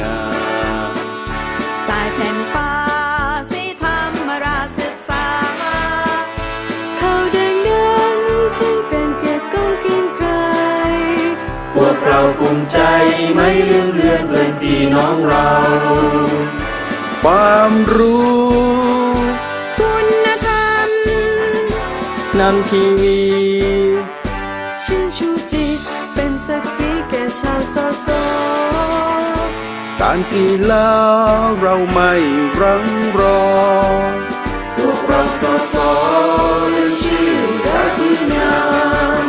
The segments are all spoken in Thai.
ง่าตายแผ่นฟ้าสีธรรมราศึกษาเขาเดินเดินขึ้นเป็นเกียรติก้องกินไกรพวกเราภูมิใจไม่ลืมเลือนเพื่อนพี่น้องเรา ความรู้คุณธรรมนำทีวีชื่นชูจิตเป็นศักดิ์ศรีแก่ชาวสอสอ การกีฬาเราไม่รังรอ พวกเราสอสอนชื่อและดีงาม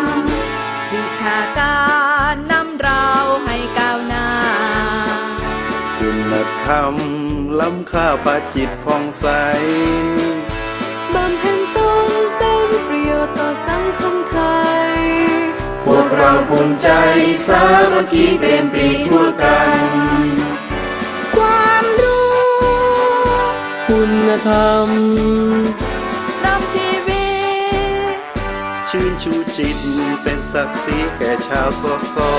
วิชาการนำเราให้ก้าวหน้า คุณธรรมล้ำค่าปาจิตผ่องใสบำเพ็ญตนเป็นประโยชน์ต่อสังคมไทย พวกเราภูมิใจสามัคคีเป็นปรีทั่วกัน คุณธรรมนำชีวิตชื่นชูจิตเป็นศักดิ์ศรีแก่ชาวสอสอ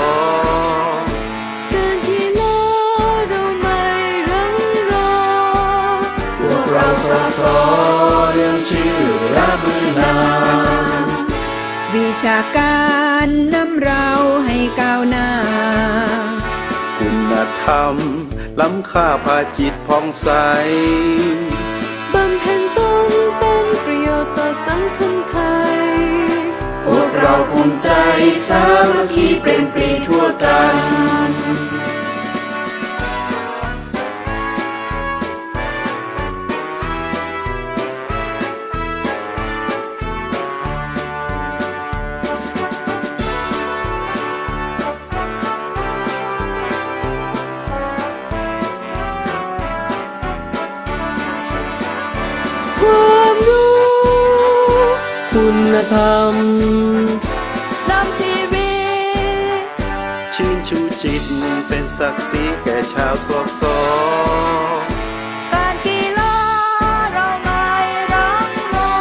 การกีฬาเราไม่รังรอพวกเราสอสอเรื่องชื่อและบือนามวิชาการนำเราให้ก้าวหน้า คุณธรรมล้ำค่าพาจิตผ่องใส บำเพ็ญตนเป็นประโยชน์ต่อสังคมไทย พวกเราภูมิใจสามัคคีเป็นปรีทั่วกัน คุณธรรมนำชีวิตชื่นชูจิตเป็นศักดิ์ศรีแก่ชาวสอสอการกีฬาเราไม่รังรอ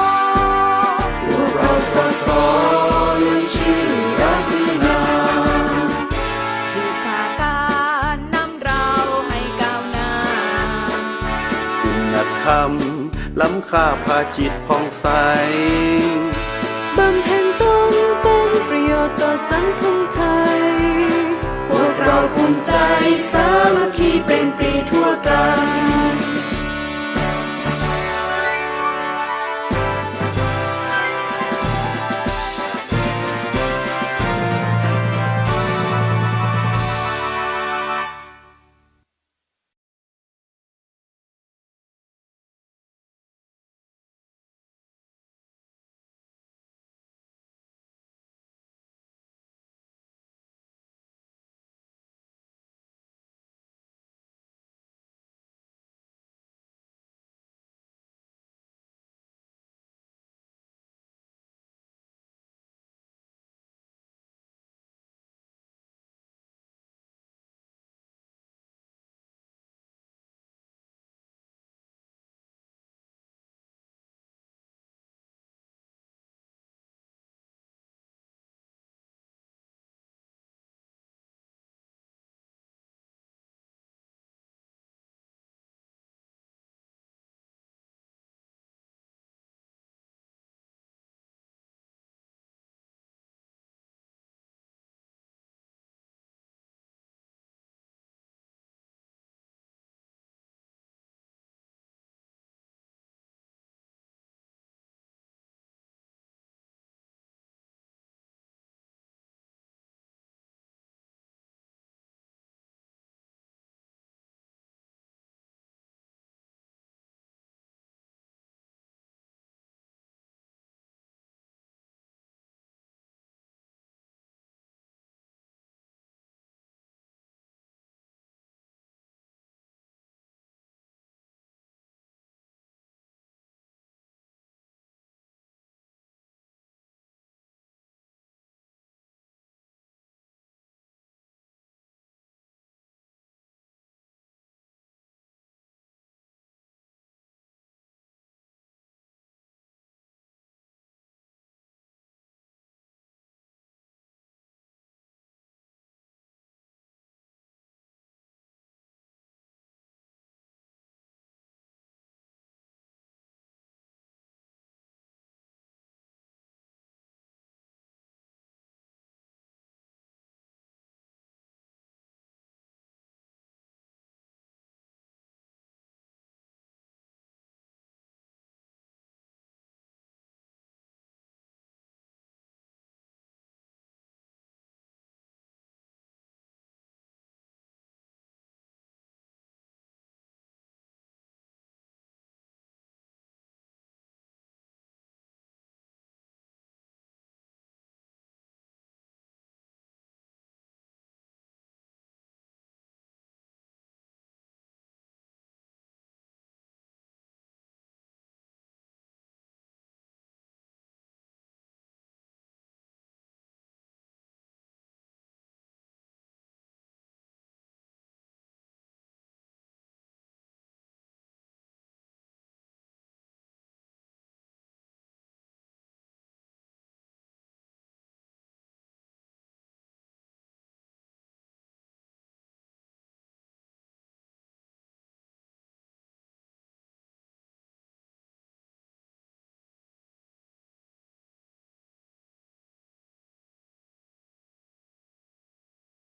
พวกเราสอสอเรื่องชื่อและบือนามวิชาการนำเราให้ก้าวหน้า คุณธรรมล้ำค่าพาจิตผ่องใส บำเพ็ญตนเป็นประโยชน์ต่อสังคมไทย พวกเราภูมิใจสามัคคีเป็นปรีทั่วกัน